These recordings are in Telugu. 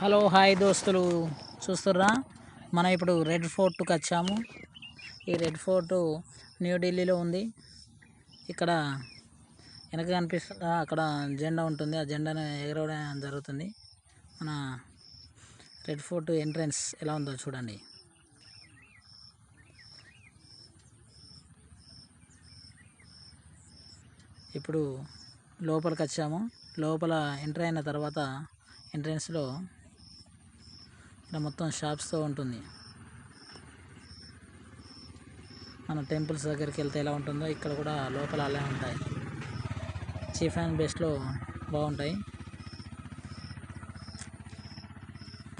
హలో హాయ్ దోస్తులు. చూస్తుర్రా? మనం ఇప్పుడు రెడ్ ఫోర్ట్కి వచ్చాము. ఈ రెడ్ ఫోర్ట్ న్యూఢిల్లీలో ఉంది. ఇక్కడ వెనక కనిపిస్తుందా అక్కడ జెండా ఉంటుంది. ఆ జెండాను ఎగరవడం జరుగుతుంది. మన రెడ్ ఫోర్ట్ ఎంట్రన్స్ ఎలా ఉందో చూడండి. ఇప్పుడు లోపలికి వచ్చాము. లోపల ఎంటర్ అయిన తర్వాత ఎంట్రన్స్లో ఇక్కడ మొత్తం షాప్స్తో ఉంటుంది. మన టెంపుల్స్ దగ్గరికి వెళ్తే ఎలా ఉంటుందో ఇక్కడ కూడా లోపల అలా ఉంటాయి. చీఫ్ అండ్ బెస్ట్లో బాగుంటాయి.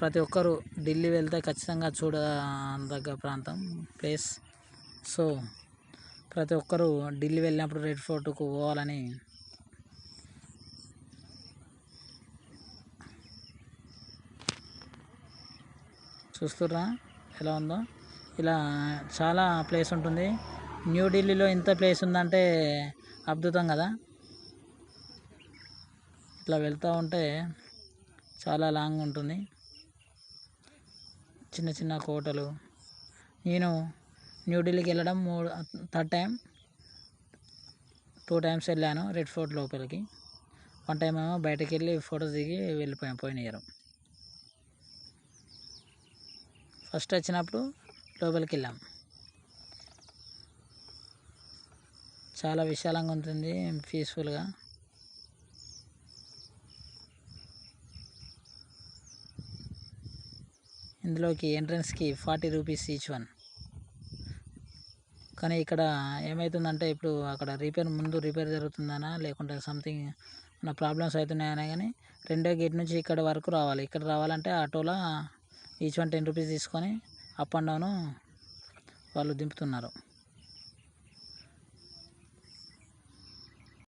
ప్రతి ఒక్కరు ఢిల్లీ వెళ్తే ఖచ్చితంగా చూడదగ్గ ప్రాంతం ప్లేస్. సో ప్రతి ఒక్కరూ ఢిల్లీ వెళ్ళినప్పుడు రెడ్ ఫోర్ట్కు పోవాలని చూస్తుర్రా? ఎలా ఉందో? ఇలా చాలా ప్లేస్ ఉంటుంది. న్యూఢిల్లీలో ఇంత ప్లేస్ ఉందంటే అద్భుతం కదా? ఇట్లా వెళ్తూ ఉంటే చాలా లాంగ్ ఉంటుంది. చిన్న చిన్న కోటలు. నేను న్యూఢిల్లీకి వెళ్ళడం మూడు థర్డ్ టైం. టూ టైమ్స్ వెళ్ళాను రెడ్ ఫోర్ట్ లోపలికి. వన్ టైం ఏమో బయటకు వెళ్ళి ఫోటోస్ దిగి వెళ్ళిపోయాం పోయిన ఇయర్. ఫస్ట్ వచ్చినప్పుడు లోపలికి వెళ్ళాం చాలా విశాలంగా ఉంటుంది పీస్ఫుల్గా. ఇందులోకి ఎంట్రన్స్కి ఫార్టీ రూపీస్ ఈచ్ వన్. కానీ ఇక్కడ ఏమవుతుందంటే ఇప్పుడు అక్కడ రిపేర్ ముందు రిపేర్ జరుగుతుందనా లేకుంటే సంథింగ్ మన ప్రాబ్లమ్స్ అవుతున్నాయనే కానీ రెండో గేట్ నుంచి ఇక్కడ వరకు రావాలి. ఇక్కడ రావాలంటే ఆటోలో ఈచ్ వన్ టెన్ రూపీస్ తీసుకొని అప్ అండ్ డౌన్ వాళ్ళు దింపుతున్నారు.